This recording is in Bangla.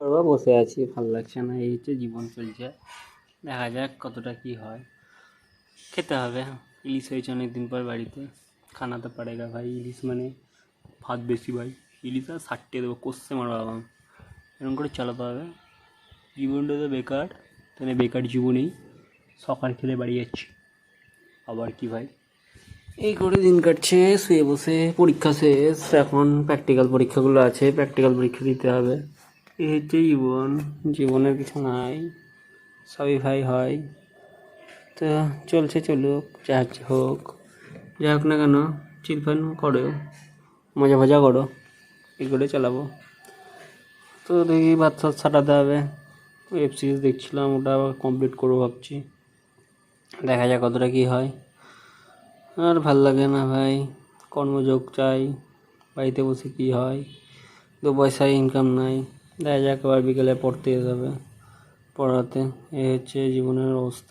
করব, বসে আছি, ভালো লাগছে না, এই হচ্ছে জীবন চলছে। দেখা যাক কতটা কি হয়। খেতে হবে ইলিশ হয়েছে অনেক দিন পর বাড়িতে। খানা তো পারেগা ভাই, ইলিশ মানে ভাত বেশি ভাই। ইলিশ আর ষাটটে দেবো কষছে মারো বাবা। এরকম করে চালাতে হবে। জীবনটা তো বেকার, তাহলে বেকার জীবনেই সকাল খেলে বাড়ি যাচ্ছি। আবার কি ভাই? এই করে দিন কাটছে, শুয়ে বসে, পরীক্ষা শেষ। এখন প্র্যাকটিক্যাল পরীক্ষাগুলো আছে প্র্যাকটিক্যাল পরীক্ষা দিতে হবে। এই হচ্ছে জীবন জীবনের কিছু নাই, সবই ভাই হয়। তো চলছে চলুক, যা হচ্ছে হোক। যাই হোক না কেন চিলফান করো, মজা ফজা করো করে চালাবো। তো দেখি সাত ছাটাতে হবে। ওয়েব সিরিজ দেখছিলাম, ওটা আবার কমপ্লিট করব ভাবছি। দেখা যাক কতটা কী হয়। আর ভালো লাগে না ভাই, কর্মযোগ চাই, বাড়িতে বসে কী হয়। দু পয়সা ইনকাম নাই। দেখা যাক আবার বিকেলে পড়তে যেতে হবে পড়াতে। এই হচ্ছে জীবনের অবস্থা।